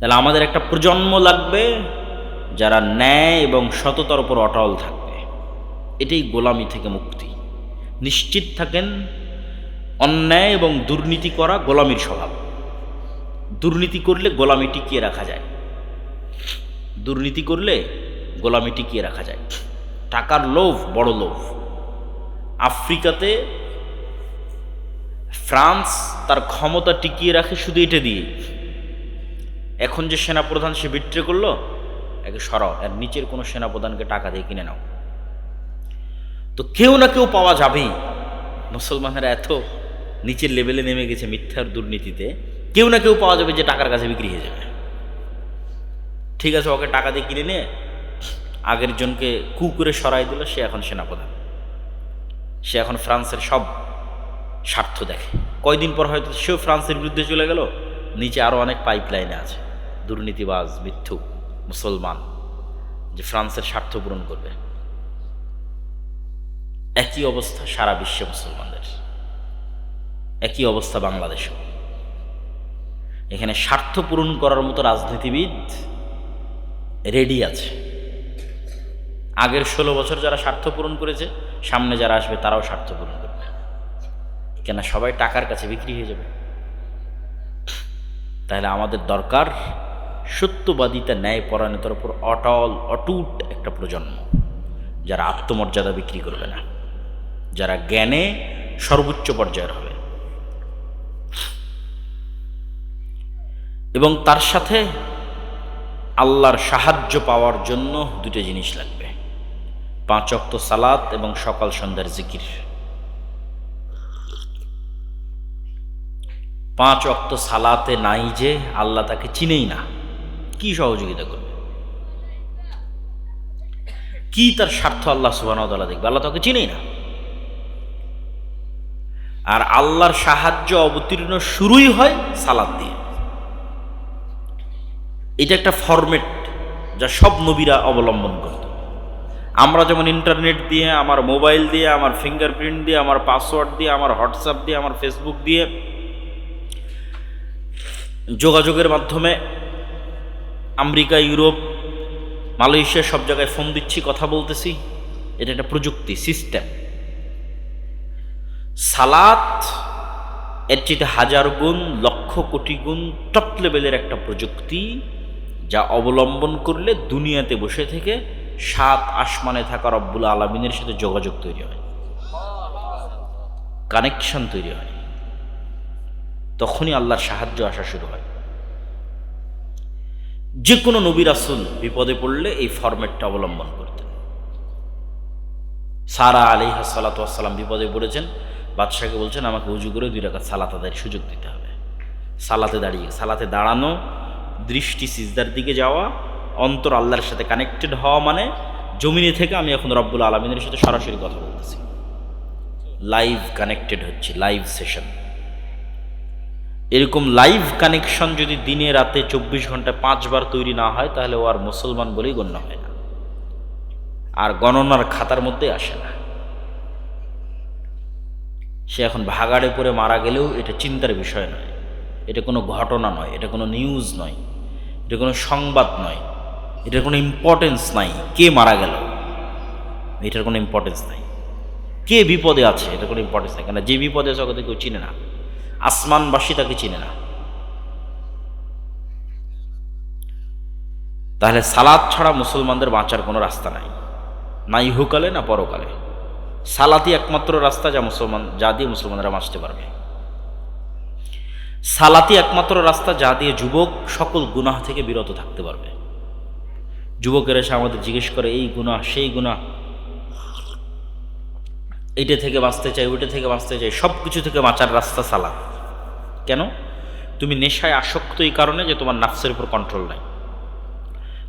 তাহলে আমাদের একটা প্রজন্ম লাগবে যারা ন্যায় এবং সততার উপর অটল থাকবে। এটাই গোলামি থেকে মুক্তি। নিশ্চিত থাকেন, অন্যায় এবং দুর্নীতি করা গোলামির স্বভাব। দুর্নীতি করলে গোলামি টিকিয়ে রাখা যায়। দুর্নীতি করলে গোলামি টিকিয়ে রাখা যায়। টাকার লোভ বড় লোভ। আফ্রিকাতে ফ্রান্স তার ক্ষমতা টিকিয়ে রাখে শুধু এটা দিয়ে। এখন যে সেনাপ্রধান সে বিট্রে করল, একে সরাও, এর নিচের কোনো সেনাপ্রধানকে টাকা দিয়ে কিনে নাও। তো কেউ না কেউ পাওয়া যাবেই। মুসলমানেরা এত নিচের লেভেলে নেমে গেছে মিথ্যার দুর্নীতিতে, কেউ না কেউ পাওয়া যাবে যে টাকার কাছে বিক্রি হয়ে যাবে। ঠিক আছে, ওকে টাকা দিয়ে কিনে নিয়ে আগের জনকে কু করে সরাই দিল, সে এখন সেনাপ্রধান। সে এখন ফ্রান্সের সব স্বার্থ দেখে। কয়দিন পর হয়তো সেও ফ্রান্সের বিরুদ্ধে চলে গেল, নিচে আরও অনেক পাইপ লাইনে আছে। দুর্নীতিবাজ মিথ্যুক মুসলমান, যে ফ্রান্সের স্বার্থ পূরণ করবে। একই অবস্থা সারা বিশ্বে মুসলমানদের। একই অবস্থা বাংলাদেশেও। এখানে স্বার্থ পূরণ করার মতো রাজনীতিবিদ রেডি আছে। আগের ষোলো বছর যারা স্বার্থ পূরণ করেছে, সামনে যারা আসবে তারাও স্বার্থ পূরণ করবে। কেন সবাই টাকার কাছে বিক্রি হয়ে যাবে। তাহলে আমাদের দরকার সত্যবাদিতা ন্যায় পরায়ণতার উপর অটল, অটুট একটা প্রজন্ম, যারা আত্মমর্যাদা বিক্রি করবে না, যারা জ্ঞানে সর্বোচ্চ পর্যায়ের হবে। এবং তার সাথে আল্লাহর সাহায্য পাওয়ার জন্য দুটো জিনিস লাগবে। পাঁচ অক্ত সালাত এবং সকাল সন্ধ্যার জিকির। পাঁচ অক্ত সালাতে নাই যে আল্লাহ তাকে চিনেই না। কি সহযোগিতা করবে? কি তার স্বার্থ আল্লাহ সুবাহ দেখবে? আল্লাহ তাকে চিনেই না। আর আল্লাহর সাহায্য অবতীর্ণ শুরুই হয় সালাদ দিয়ে। এটা একটা ফরম্যাট যা সব নবীরা অবলম্বন করত। আমরা যেমন ইন্টারনেট দিয়ে, আমার মোবাইল দিয়ে, আমার ফিঙ্গারপ্রিন্ট দিয়ে, আমার পাসওয়ার্ড দিয়ে, আমার হোয়াটসঅ্যাপ দিয়ে, আমার ফেসবুক দিয়ে যোগাযোগের মাধ্যমে আমেরিকা, ইউরোপ, মালয়েশিয়া সব জায়গায় ফোন দিচ্ছি, কথা বলতেছি। এটা একটা প্রযুক্তি, সিস্টেম। সালাত, এর চেয়ে হাজার গুণ, লক্ষ কোটি গুণ টপ লেভেলের একটা প্রযুক্তি যা অবলম্বন করলে দুনিয়াতে বসে থেকে সাত আসমানে থাকা রব্বুল আলমিনের সাথে যোগাযোগ তৈরি হয়। কানেকশন তৈরি হয়। তখনই আল্লাহর সাহায্য আসা শুরু হয়। যে কোনো নবী রাসুল বিপদে পড়লে এই ফরম্যাটটা অবলম্বন করতেন। সারা আলী হাসালাতাম বিপদে পড়েছেন, বাদশাহকে বলছেন, আমাকে উজু করে দুই রাখা সালাত আদায়ের সুযোগ দিতে হবে। সালাতে দাঁড়িয়ে, সালাতে দাঁড়ানো, দৃষ্টি সিজদার দিকে যাওয়া, অন্তর আল্লাহর সাথে কানেক্টেড হওয়া মানে জমিনে থেকে আমি এখন রব্বুল আলমিনের সাথে সরাসরি কথা বলতেছি। লাইভ কানেক্টেড হচ্ছে লাইভ সেশন এরকম লাইভ কানেকশন যদি দিনে রাতে চব্বিশ ঘণ্টা পাঁচবার তৈরি না হয়, তাহলে ও আর মুসলমান বলেই গণ্য হয় না। আর গণনার খাতার মধ্যে আসে না। সে এখন ভাগাড়ে পড়ে মারা গেলেও এটা চিন্তার বিষয় নয়। এটা কোনো ঘটনা নয়, এটা কোনো নিউজ নয়, এটা কোনো সংবাদ নয় এটার কোনো ইম্পর্টেন্স নাই, কে মারা গেল? এটার কোনো ইম্পর্টেন্স নাই। কে বিপদে আছে? এটা কোনো ইম্পর্টেন্স নাই কেন যে বিপদে আছে ওকে কেউ চিনে না। আসমানবাসী তাকে চিনে না। তাহলে সালাদ ছাড়া মুসলমানদের বাঁচার কোনো রাস্তা নাই। না ইহুকালে না পরকালে। সালাতই একমাত্র রাস্তা যা মুসলমান যা দিয়ে মুসলমানরা বাঁচতে পারবে। সালাতি একমাত্র রাস্তা যা দিয়ে যুবক সকল গুনাহ থেকে বিরত থাকতে পারবে। যুবকের এসে আমাদের জিজ্ঞেস করে, এই গুনাহ, সেই গুনাহ এটা থেকে বাঁচতে চাই, ওইটা থেকে বাঁচতে চাই সব কিছু থেকে বাঁচার রাস্তা সালাদ। কেন? তুমি নেশায় আসক্ত এই কারণে যে তোমার নাফসের উপর কন্ট্রোল নাই।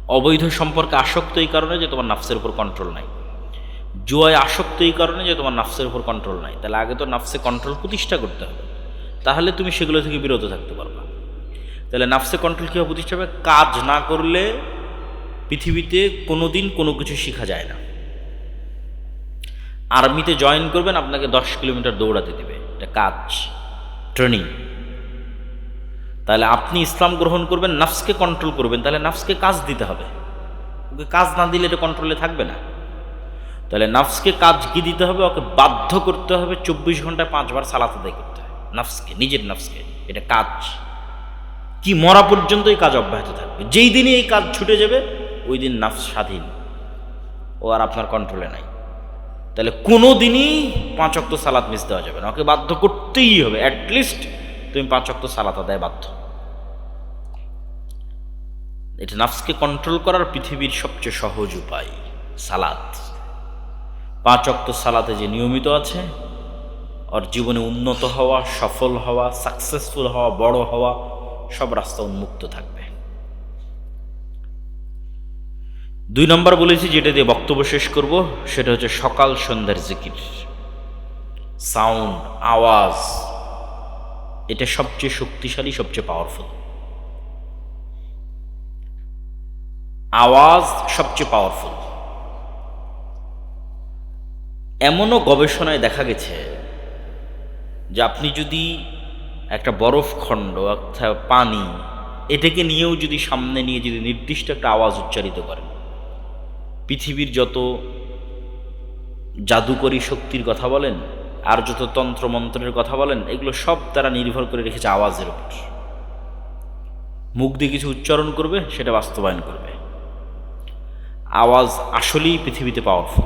অবৈধ সম্পর্কে আসক্ত এই কারণে যে তোমার নাফসের উপর কন্ট্রোল নাই। জুয়ায় আসক্ত এই কারণে যে তোমার নাফসের উপর কন্ট্রোল নাই। তাহলে আগে তো নাফসে কন্ট্রোল প্রতিষ্ঠা করতে হবে। তাহলে তুমি সেগুলো থেকে বিরত থাকতে পারবা। তাহলে নাফসে কন্ট্রোল কীভাবে প্রতিষ্ঠা হবে? কাজ না করলে পৃথিবীতে কোনো দিন কোনো কিছু শেখা যায় না। আর্মিতে জয়েন করবেন, আপনাকে দশ কিলোমিটার দৌড়াতে দেবে। এটা কাজ ট্রেনিং তাহলে আপনি ইসলাম গ্রহণ করবেন, নাফসকে কন্ট্রোল করবেন, তাহলে নাফসকে কাজ দিতে হবে। ওকে কাজ না দিলে এটা কন্ট্রোলে থাকবে না। তাহলে নাফসকে কাজ কি দিতে হবে? ওকে বাধ্য করতে হবে চব্বিশ ঘন্টায় পাঁচবার সালাত আদায় করতে হবে নাফসকে, নিজের নাফসকে, এটা কাজ। কি মরা পর্যন্ত এই কাজ অব্যাহত থাকবে। যেই দিনই এই কাজ ছুটে যাবে, ওই দিন নাফস স্বাধীন। ও আর আপনার কন্ট্রোলে নাই। তাহলে কোনো দিনই পাঁচ অক্ত সালাত মিস দেওয়া যাবে না। ওকে বাধ্য করতেই হবে অ্যাটলিস্ট তুমি পাঁচ অক্ত সালাত আদায় বাধ্য। এটা নাফসকে কন্ট্রোল করার পৃথিবীর সবচেয়ে সহজ উপায়, সালাত। পাঁচ অক্ত সালাতে যে নিয়মিত আছে, ওর জীবনে উন্নত হওয়া, সফল হওয়া সাকসেসফুল হওয়া, বড় হওয়া, সব রাস্তা উন্মুক্ত থাকবে। দুই নম্বর বলেছি, যেটা দিয়ে বক্তব্য শেষ করব, সেটা হচ্ছে সকাল সন্ধ্যার জিকির। সাউন্ড, আওয়াজ এটা সবচেয়ে শক্তিশালী, সবচেয়ে পাওয়ারফুল আওয়াজ সবচেয়ে পাওয়ারফুল এমনও গবেষণায় দেখা গেছে যে আপনি যদি একটা বরফ খণ্ড অর্থাৎ পানি এটাকে নিয়েও যদি সামনে নিয়ে যদি নির্দিষ্ট একটা আওয়াজ উচ্চারিত করেন, পৃথিবীর যত জাদুকরী শক্তির কথা বলেন আর যত তন্ত্র মন্ত্রের কথা বলেন, এগুলো সব তারা নির্ভর করে রেখেছে আওয়াজের উপর। মুখ দিয়ে কিছু উচ্চারণ করবে, সেটা বাস্তবায়ন করবে। আওয়াজ আসলেই পৃথিবীতে পাওয়ারফুল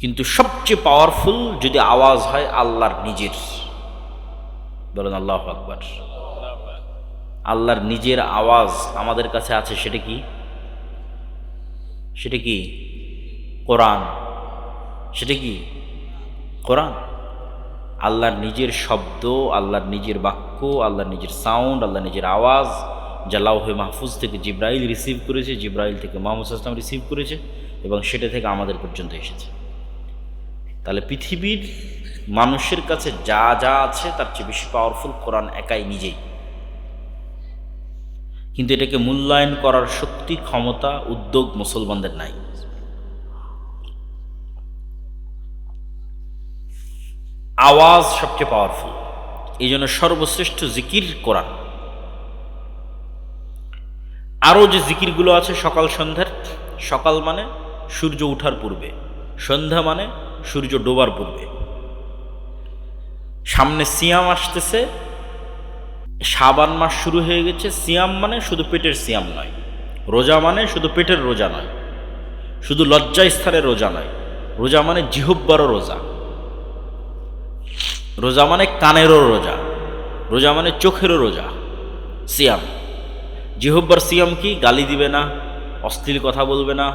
কিন্তু সবচেয়ে পাওয়ারফুল যদি আওয়াজ হয় আল্লাহর নিজের। বলেন আল্লাহ আকবর। আল্লাহর নিজের আওয়াজ আমাদের কাছে আছে, সেটা কি? সেটা কি? কোরআন। সেটা কি? কোরআন। আল্লাহর নিজের শব্দ, আল্লাহর নিজের বাক্য, আল্লাহর নিজের সাউন্ড আল্লাহর নিজের আওয়াজ, যা লাউহে মাহফুজ থেকে জিব্রাইল রিসিভ করেছে, জিব্রাইল থেকে মোহাম্মদ আসলাম রিসিভ করেছে এবং সেটা থেকে আমাদের পর্যন্ত এসেছে। তাহলে পৃথিবীর মানুষের কাছে যা যা আছে তার চেয়ে বেশি পাওয়ারফুল কোরআন একাই নিজেই। কিন্তু এটাকে মূল্যায়ন করার শক্তি, ক্ষমতা, উদ্যোগ মুসলমানদের নাই। আওয়াজ সবচেয়ে পাওয়ারফুল এই জন্য সর্বশ্রেষ্ঠ জিকির কোরআন। আরও যে জিকিরগুলো আছে সকাল সন্ধ্যার, সকাল মানে সূর্য ওঠার পূর্বে, সন্ধ্যা মানে সূর্য ডোবার পূর্বে। সামনে সিয়াম আসতেছে সাবান মাস শুরু হয়ে গেছে। সিয়াম মানে শুধু পেটের সিয়াম নয়, রোজা মানে শুধু পেটের রোজা নয়, শুধু লজ্জা স্থানের রোজা নয়। রোজা মানে জিহুব্বারও রোজা। রোজা মানে কানেরও রোজা রোজা মানে চোখেরও রোজা, সিয়াম। জিহুব্বার সিয়াম কি? গালি দিবে না, অশ্লীল কথা বলবে না,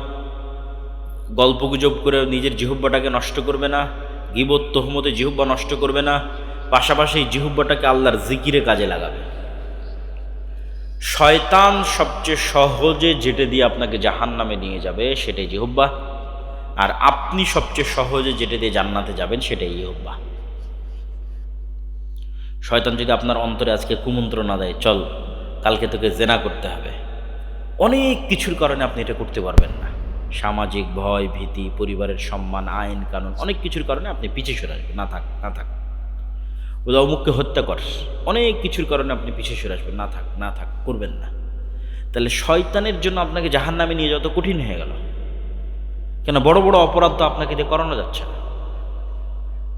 গল্প গুজব করে নিজের জিহুব্বাটাকে নষ্ট করবে না, গিবত তহমতে জিহুব্বা নষ্ট করবে না, পাশাপাশি জিহুব্বাটাকে আল্লাহর জিকিরে কাজে লাগাবে। শয়তান সবচেয়ে সহজে যেটা দিয়ে আপনাকে জাহান নামে নিয়ে যাবে সেটাই জিহুব্বা আর আপনি সবচেয়ে সহজে যেটা দিয়ে জান্নাতে যাবেন সেটাই ইহুব্বা শয়তান যদি আপনার অন্তরে আজকে কুমন্ত্রণা দেয়, চল, কালকে তোকে জেনা করতে হবে। অনেক কিছুর কারণে আপনি এটা করতে পারবেন না। সামাজিক ভয়, ভীতি, পরিবারের সম্মান, আইন, কানুন, অনেক কিছুর কারণে আপনি পিছিয়ে সরে আসবেন, না থাক না থাক। ওদা অমুককে হত্যা কর, অনেক কিছুর কারণে আপনি পিছিয়ে সরে আসবেন, না থাক না থাক, করবেন না। তাহলে শয়তানের জন্য আপনাকে জাহান নামে নিয়ে যত কঠিন হয়ে গেল। কেন, বড় বড় অপরাধ তো আপনাকে দিয়ে করানো যাচ্ছে না।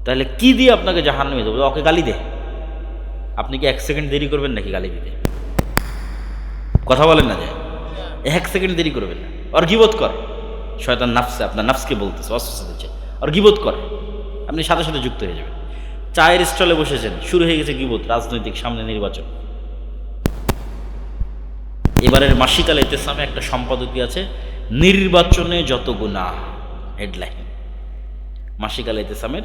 তাহলে কি দিয়ে আপনাকে জাহান নামে দেবো ওকে গালি দে। আপনি কি এক সেকেন্ড দেরি করবেন নাকি গালি দিতে? কথা বলেন না যে। এক সেকেন্ড দেরি করবেন না। আর গিবোধ কর। শয়তান নাফসে আপনার নাফসকে বলতেছে, অস্বস্তি দিচ্ছে। আর গিবোধ কর। আপনি সাথে সাথে যুক্ত হয়ে যাবেন। চায়ের স্টলে বসেছেন। শুরু হয়ে গেছে গিবোধ রাজনৈতিক, সামনে নির্বাচন। এবারের মাসিকাল ইতেসামে একটা সম্পাদকী আছে। নির্বাচনে যত গুণা হেডলাইন মাসিকাল ইতেসামের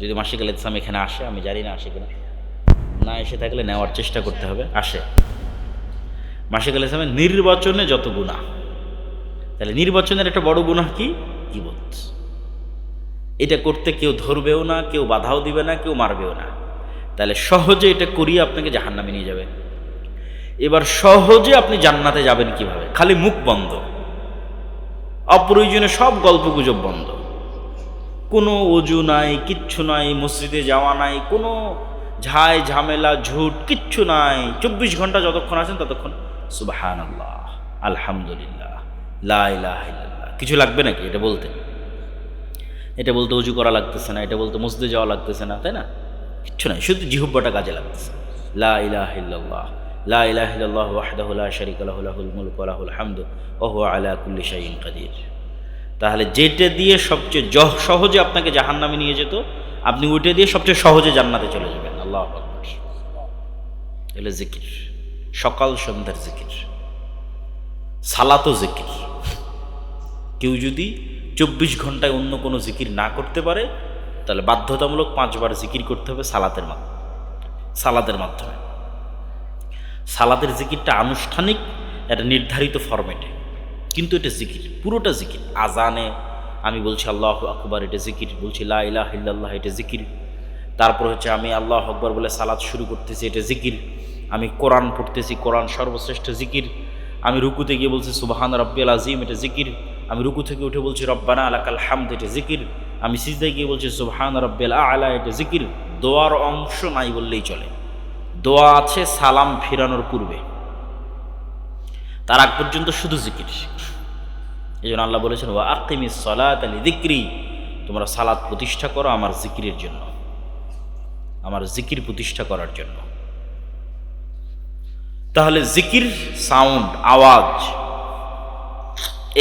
যদি মাসিকাল ইতেসাম এখানে আসে, আমি জানি না আসে কিনা। না এসে থাকলে নেওয়ার চেষ্টা করতে হবে, আসে। মাসিকাল ইসলামের নির্বাচনে যত গুণা তাহলে নির্বাচনের একটা বড় গুণা কি? কিবত। এটা করতে কেউ ধরবেও না, কেউ বাধাও দিবে না, কেউ মারবেও না। তাহলে সহজে এটা করিয়ে আপনাকে জাহান্নামে নিয়ে যাবে। এবার সহজে আপনি জান্নাতে যাবেন কীভাবে? খালি মুখ বন্ধ। অপ্রয়োজনে সব গল্প গুজব বন্ধ। কোনো অজু নাই, কিচ্ছু নাই, মসজিদে যাওয়া নাই, কোনো ঝাই, ঝামেলা, ঝুট, কিচ্ছু নাই। চব্বিশ ঘণ্টা যতক্ষণ আছেন ততক্ষণ। সুবাহান আল্লাহ আলহামদুলিল্লাহ, লা ইলাহা ইল্লাল্লাহ। কিছু লাগবে নাকি এটা বলতে? এটা বলতে উজু করা লাগতেছে না, এটা বলতে মসজিদে যাওয়া লাগতেছে না, তাই না? কিচ্ছু নাই, শুধু জিহুব্বাটা কাজে লাগতেছে। লা লাহু তাহলে যেটা দিয়ে সবচেয়ে সহজে আপনাকে জাহান্নামে নিয়ে যেত, আপনি ওইটা দিয়ে সবচেয়ে সহজে জান্নাতে চলে যাবেন। আল্লাহ আকবার। জিকির। সকাল সন্ধ্যার জিকির। সালাতো জিকির। কেউ যদি চব্বিশ ঘন্টায় অন্য কোনো জিকির না করতে পারে, তাহলে বাধ্যতামূলক পাঁচবার জিকির করতে হবে সালাতের মাধ্যমে। সালাদের মাধ্যমে। সালাদের জিকিরটা আনুষ্ঠানিক একটা নির্ধারিত ফরম্যাটে। কিন্তু এটা জিকির, পুরোটা জিকির। আজানে আমি বলছি আল্লাহ আকবর, এটা জিকির। বলছি লা ইলাহা ইল্লাল্লাহ, এটা জিকির। তারপর হচ্ছে আমি আল্লাহ আকবর বলে সালাত শুরু করতেছি, এটা জিকির। আমি কোরআন পড়তেছি, কোরআন সর্বশ্রেষ্ঠ জিকির। আমি রুকুতে গিয়ে বলছি, সুবাহান রব্বিল আজিম এটা জিকির। আমি রুকু থেকে উঠে বলছি, রব্বানা আলাকাল হামদ এটা জিকির। আমি সিজদায় গিয়ে বলছি, সুবহান রব্বিল আলা এটা জিকির। দোয়ার অংশ নাই বললেই চলে। দোয়া আছে সালাম ফিরানোর পূর্বে। তার আগ পর্যন্ত শুধু জিকির। এই জন্য আল্লাহ বলেছেন ও আকিমি সলাত আলী দিক্রি তোমরা সালাদ প্রতিষ্ঠা করো আমার জিকিরের জন্য। আমার জিকির প্রতিষ্ঠা করার জন্য। তাহলে জিকির, সাউন্ড, আওয়াজ,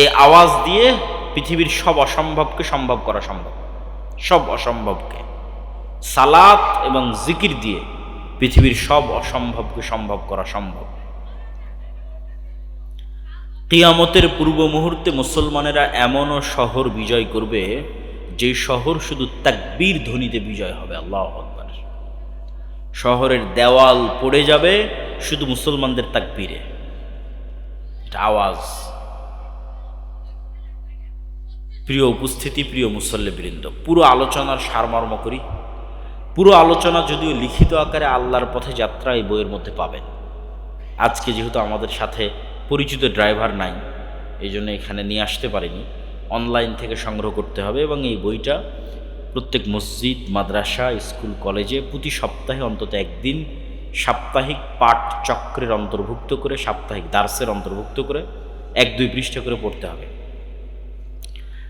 এই আওয়াজ দিয়ে পৃথিবীর সব অসম্ভবকে সম্ভব করা সম্ভব। সব অসম্ভবকে। সালাত এবং জিকির দিয়ে পৃথিবীর সব অসম্ভবকে সম্ভব করা সম্ভব। কিয়ামতের পূর্ব মুহূর্তে মুসলমানেরা এমনও শহর বিজয় করবে যে শহর শুধু তাকবীর ধ্বনিতে বিজয় হবে, আল্লাহ শহরের দেওয়াল পড়ে যাবে শুধু মুসলমানদের তাকবীরে। এটা আওয়াজ। প্রিয় উপস্থিতি, প্রিয় মুসল্লিবৃন্দ, পুরো আলোচনার সারমর্ম করি। পুরো আলোচনা যদিও লিখিত আকারে আল্লাহর পথে যাত্রা এই বইয়ের মধ্যে পাবেন। আজকে যেহেতু আমাদের সাথে পরিচিত ড্রাইভার নাই, এই জন্য এখানে নিয়ে আসতে পারিনি। অনলাইন থেকে সংগ্রহ করতে হবে এবং এই বইটা প্রত্যেক মসজিদ, মাদ্রাসা, স্কুল, কলেজে প্রতি সপ্তাহে অন্তত একদিন সাপ্তাহিক পাঠ চক্রের অন্তর্ভুক্ত করে, সাপ্তাহিক দার্সের অন্তর্ভুক্ত করে এক দুই পৃষ্ঠা করে পড়তে হবে।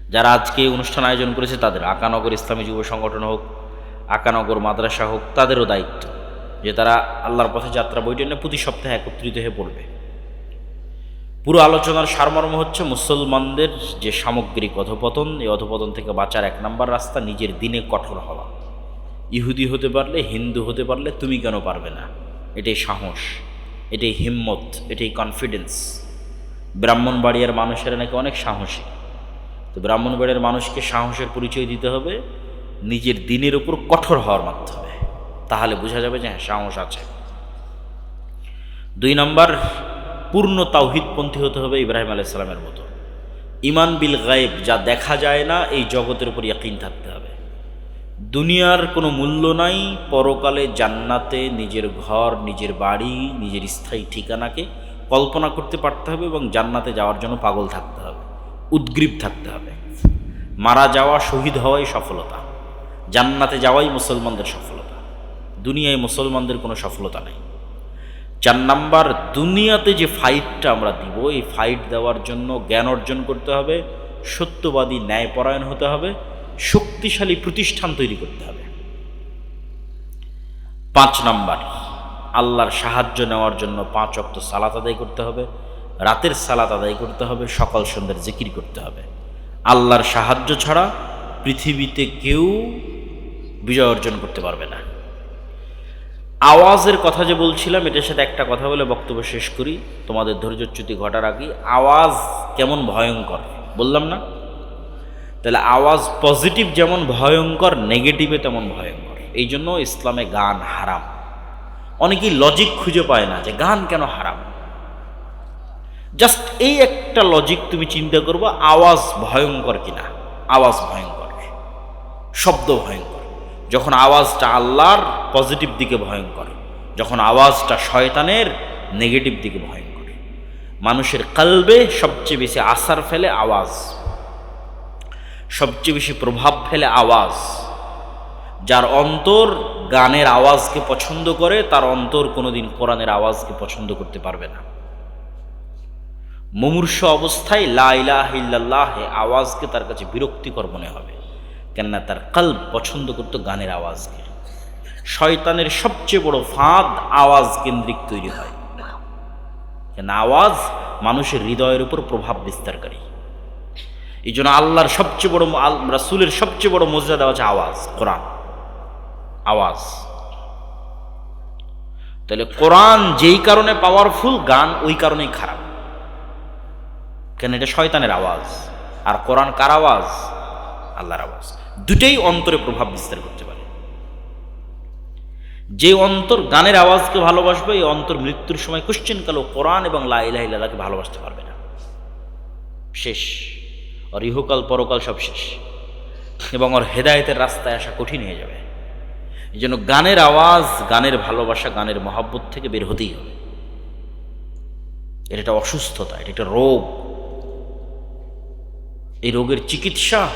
যারা আজকে অনুষ্ঠান আয়োজন করেছে, তাদের আকানগর ইসলামী যুব সংগঠন হোক, আকানগর মাদ্রাসা হোক, তাদেরও দায়িত্ব যে তারা আল্লাহর পথে যাত্রা বইটা নিয়ে প্রতি সপ্তাহে একত্রিত হয়ে পড়বে। পুরো আলোচনার সারমর্ম হচ্ছে মুসলমানদের যে সামগ্রিক অধপতন, এই অধপতন থেকে বাঁচার এক নম্বর রাস্তা নিজের দিনে কঠোর হওয়া। ইহুদি হতে পারলে, হিন্দু হতে পারলে তুমি কেন পারবে না? এটাই সাহস, এটাই হিম্মত, এটাই কনফিডেন্স ব্রাহ্মণবাড়িয়ার মানুষেরা নাকি অনেক সাহসী। তো ব্রাহ্মণবাড়িয়ার মানুষকে সাহসের পরিচয় দিতে হবে, নিজের দিনের উপর কঠোর হওয়ার মাধ্যমে। তাহলে বোঝা যাবে যে হ্যাঁ সাহস আছে। দুই নম্বর পূর্ণ তাওহিদপন্থী হতে হবে ইব্রাহিম আলাইসালামের মতো। ইমান বিল গায়েব, যা দেখা যায় না, এই জগতের উপর ইয়াকিন থাকতে হবে। দুনিয়ার কোনো মূল্য নাই, পরকালে জান্নাতে নিজের ঘর, নিজের বাড়ি, নিজের স্থায়ী ঠিকানাকে কল্পনা করতে পারতে হবে এবং জান্নাতে যাওয়ার জন্য পাগল থাকতে হবে, উদ্গ্রীব থাকতে হবে। মারা যাওয়া, শহীদ হওয়াই সফলতা। জান্নাতে যাওয়াই মুসলমানদের সফলতা। দুনিয়ায় মুসলমানদের কোনো সফলতা নেই। চার নাম্বার, দুনিয়াতে যে ফাইটটা আমরা দিব, এই ফাইট দেওয়ার জন্য জ্ঞান অর্জন করতে হবে, সত্যবাদী ন্যায়পরায়ণ হতে হবে, শক্তিশালী প্রতিষ্ঠান তৈরি করতে হবে। পাঁচ নাম্বার, আল্লাহর সাহায্য নেওয়ার জন্য পাঁচ অক্ত সালাত আদায় করতে হবে, রাতের সালাত আদায় করতে হবে, সকাল সন্ধ্যার জিকির করতে হবে। আল্লাহর সাহায্য ছাড়া পৃথিবীতে কেউ বিজয় অর্জন করতে পারবে না। আওয়াজের কথা যে বলছিলাম, এটার সাথে একটা কথা বলে বক্তব্য শেষ করি। তোমাদের ধৈর্যচ্যুতি ঘটার আগে আওয়াজ কেমন ভয়ঙ্কর? বললাম না? তাহলে আওয়াজ পজিটিভ যেমন ভয়ঙ্কর, নেগেটিভে তেমন ভয়ঙ্কর। এই জন্য ইসলামে গান হারাম। অনেকেই লজিক খুঁজে পায় না যে গান কেন হারাম। জাস্ট এই একটা লজিক তুমি চিন্তা করব, আওয়াজ ভয়ঙ্কর কিনা? আওয়াজ ভয়ঙ্কর। শব্দ ভয়ঙ্কর। যখন আওয়াজটা আল্লাহর পজিটিভ দিকে ভয়ঙ্কর, যখন আওয়াজটা শয়তানের নেগেটিভ দিকে ভয়ঙ্কর। মানুষের কালবে সবচেয়ে বেশি আসার ফেলে আওয়াজ, সবচেয়ে বেশি প্রভাব ফেলে আওয়াজ। যার অন্তর গানের আওয়াজকে পছন্দ করে, তার অন্তর কোনোদিন কোরআনের আওয়াজকে পছন্দ করতে পারবে না। মুমূর্ষ অবস্থায় লা ইলাহা ইল্লাল্লাহ এ আওয়াজকে তার কাছে বিরক্তিকর মনে হবে। কেননা তার কল্প পছন্দ করতো গানের আওয়াজকে। শয়তানের সবচেয়ে বড় ফাঁদ আওয়াজ কেন্দ্রিক তৈরি হয়। কেন আওয়াজ মানুষের হৃদয়ের উপর প্রভাব বিস্তারকারী এই জন্য আল্লাহর সবচেয়ে বড় রাসূলের সবচেয়ে বড় মর্যাদা হচ্ছে আওয়াজ, কোরআন। আওয়াজ। তাহলে কোরআন যেই কারণে পাওয়ারফুল গান ওই কারণেই খারাপ। কেন এটা শয়তানের আওয়াজ। আর কোরআন কার আওয়াজ? আল্লাহর আওয়াজ। দুটেই অন্তরে প্রভাব বিস্তার করতে পারে। যে অন্তর গানের আওয়াজকে ভালোবাসবে, এই অন্তর মৃত্যুর সময় কোশ্চেন কালো কোরআন এবং লাইলাহিল্লাহকে ভালোবাসতে পারবে না। শেষ। ওর ইহকাল, পরকাল সব শেষ। এবং ওর হেদায়েতের রাস্তায় আসা কঠিন হয়ে যাবে। এই জন্য গানের আওয়াজ, গানের ভালোবাসা, গানের মহাব্বত থেকে বের হতেই হবে। এটা একটা অসুস্থতা, এটা একটা রোগ। এই রোগের চিকিৎসা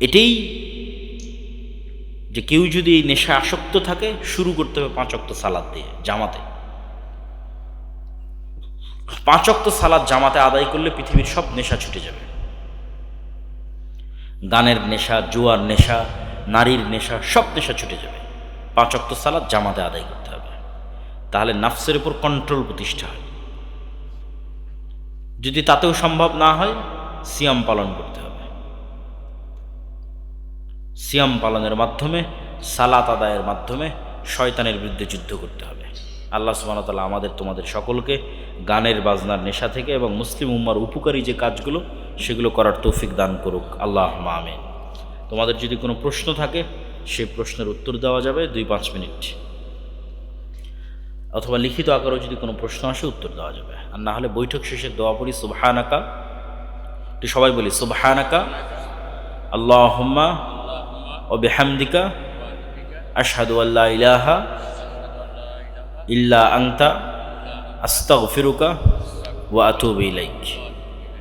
এটাই যে কেউ যদি এই নেশা আসক্ত থাকে, শুরু করতে হবে পাঁচ অক্ত সালাদ দিয়ে, জামাতে। পাঁচ অক্ত সালাদ জামাতে আদায় করলে পৃথিবীর সব নেশা ছুটে যাবে। গানের নেশা, জুয়ার নেশা, নারীর নেশা, সব নেশা ছুটে যাবে। পাঁচ অক্ত সালাদ জামাতে আদায় করতে হবে। তাহলে নাফসের উপর কন্ট্রোল প্রতিষ্ঠা হয়। যদি তাতেও সম্ভব না হয়, সিয়াম পালন করতে হবে। সিয়াম পালনের মাধ্যমে, সালাত আদায়ের মাধ্যমে শয়তানের বিরুদ্ধে যুদ্ধ করতে হবে। আল্লাহ সুবাহতাল্লাহ আমাদের, তোমাদের সকলকে গানের বাজনার নেশা থেকে এবং মুসলিম উম্মার উপকারী যে কাজগুলো, সেগুলো করার তৌফিক দান করুক। আল্লাহ আমিন। তোমাদের যদি কোনো প্রশ্ন থাকে সেই প্রশ্নের উত্তর দেওয়া যাবে দুই পাঁচ মিনিট। অথবা লিখিত আকারেও যদি কোনো প্রশ্ন আসে, উত্তর দেওয়া যাবে। আর না হলে বৈঠক শেষে দোয়া পড়ি, সুবহানাকা। সবাই বলি, সুবহানাকা। আল্লাহুম্মা ও বেহামদিকা, আশহাদু আল্লাহ ইলাহা ইল্লা আংতা আস্তাগফিরুকা ওয়া আতুবু ইলাইক।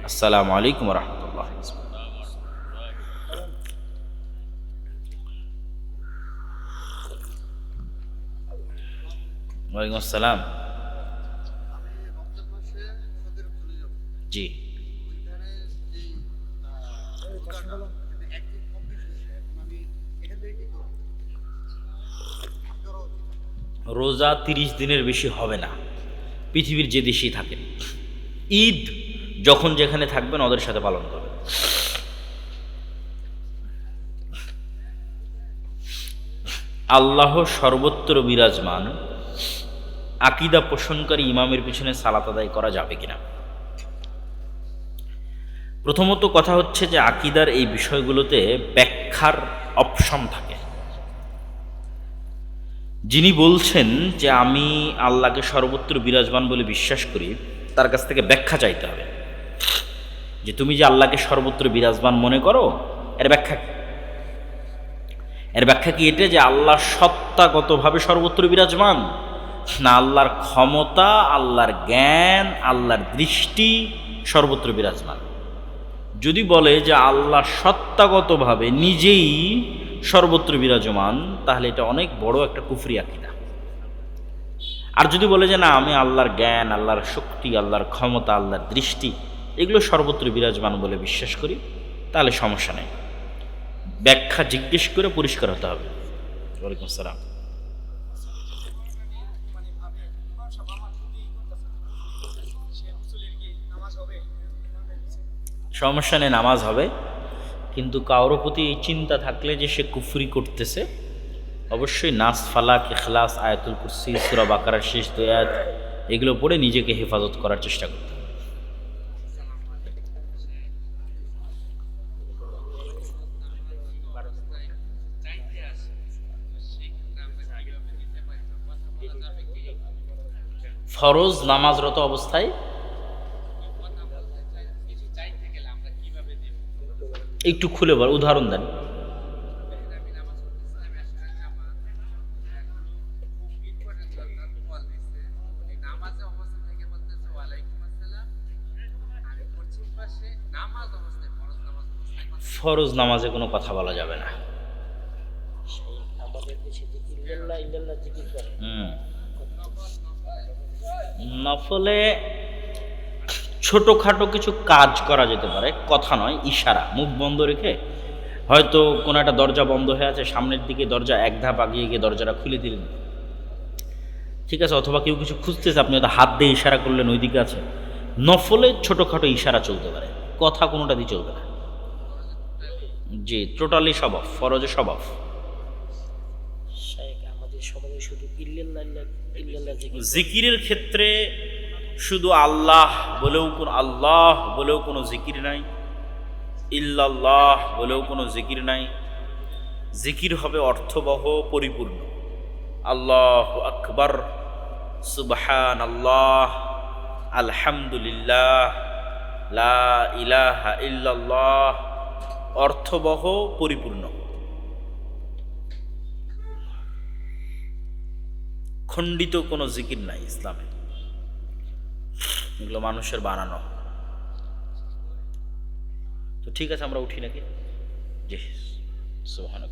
আসসালামু আলাইকুম রাহমাতুল্লাহ। ওয়ালাইকুম আসসালাম। জি। রোজা তিরিশ দিনের বেশি হবে না। পৃথিবীর যে দেশেই থাকেন। ঈদ যখন যেখানে থাকবেন, ওদের সাথে পালন করবেন। আল্লাহ সর্বত্র বিরাজমান। আকিদা পোষণকারী ইমামের পিছনে সালাত আদায় করা যাবে কিনা? প্রথমত কথা হচ্ছে যে আকিদার এই বিষয়গুলোতে ব্যাখ্যার অপশন থাকে। যিনি বলছেন যে আমি আল্লাহকে সর্বত্র বিরাজমান বলে বিশ্বাস করি, তার কাছ থেকে ব্যাখ্যা চাইতে হবে। যে তুমি যে আল্লাহকে সর্বত্র বিরাজমান মনে করো, এর ব্যাখ্যা এর ব্যাখ্যা কি এটা যে আল্লাহ সত্তাগতভাবে সর্বত্র বিরাজমান? না আল্লাহর ক্ষমতা, আল্লাহর জ্ঞান, আল্লাহর দৃষ্টি সর্বত্র বিরাজমান? যদি বলে যে আল্লাহ সত্তাগতভাবে নিজেই সর্বত্র বিরাজমান, তাহলে এটা অনেক বড় একটা কুফরি আকিদা। আর যদি বলে যে না, আমি আল্লাহর জ্ঞান, আল্লাহর শক্তি, আল্লাহর ক্ষমতা, আল্লাহর দৃষ্টি, এগুলো সর্বত্র বিরাজমান বলে বিশ্বাস করি, তাহলে সমস্যা নেই। ব্যাখ্যা জিজ্ঞেস করে পরিষ্কার হতে হবে। ওয়ালাইকুম আসসালাম। সমস্যা নেই, নামাজ হবে। কিন্তু কারোর প্রতি এই চিন্তা থাকলে যে সে কুফরি করতেছে, অবশ্যই নাস, ফালাক, ইখলাস, আয়াতুল কুরসি, সুরা বাকারার শেষ দয়াত এগুলো পড়ে নিজেকে হেফাজত করার চেষ্টা করতে ফরজ, নামাজরত অবস্থায় একটু খুলে বল উদাহরণ দেন। ফরজ নামাজে কোনো কথা বলা যাবে না। নফলে ছোটোখাটো কিছু কাজ করা যেতে পারে কথা নয় ইশারা মুখ বন্ধ রেখে হয়তো কোনো একটা দরজা বন্ধ হয়ে আছে সামনের দিকে দরজা এক ধাপ আগিয়ে গিয়ে দরজাটা খুলে দিলেন। ঠিক আছে অথবা কেউ কিছু খুঁজতেছে আপনি হয়তো হাত দিয়ে ইশারা করলেন ওই দিকে আছে। নফলে ছোটোখাটো ইশারা চলতে পারে কথা কোনোটা দিয়ে চলবে না। জি টোটালি ফরজে শুধু ইল্লাল্লাহ ইল্লা- ইল্লাল্লাহ জিকির জিকিরের ক্ষেত্রে শুধু আল্লাহ বলেও কোন আল্লাহ বলেও কোনো জিকির নাই, ইল্লাল্লাহ বলেও কোনো জিকির নাই। জিকির হবে অর্থবহ, পরিপূর্ণ। আল্লাহ আকবর সুবহান আল্লাহ আলহামদুলিল্লাহ, লা ইলাহা ইল্লাল্লাহ, অর্থবহ, পরিপূর্ণ। খণ্ডিত কোনো জিকির নাই ইসলামে। এগুলো মানুষের বানানো তো ঠিক আছে আমরা উঠি নাকি জি সুবহানাক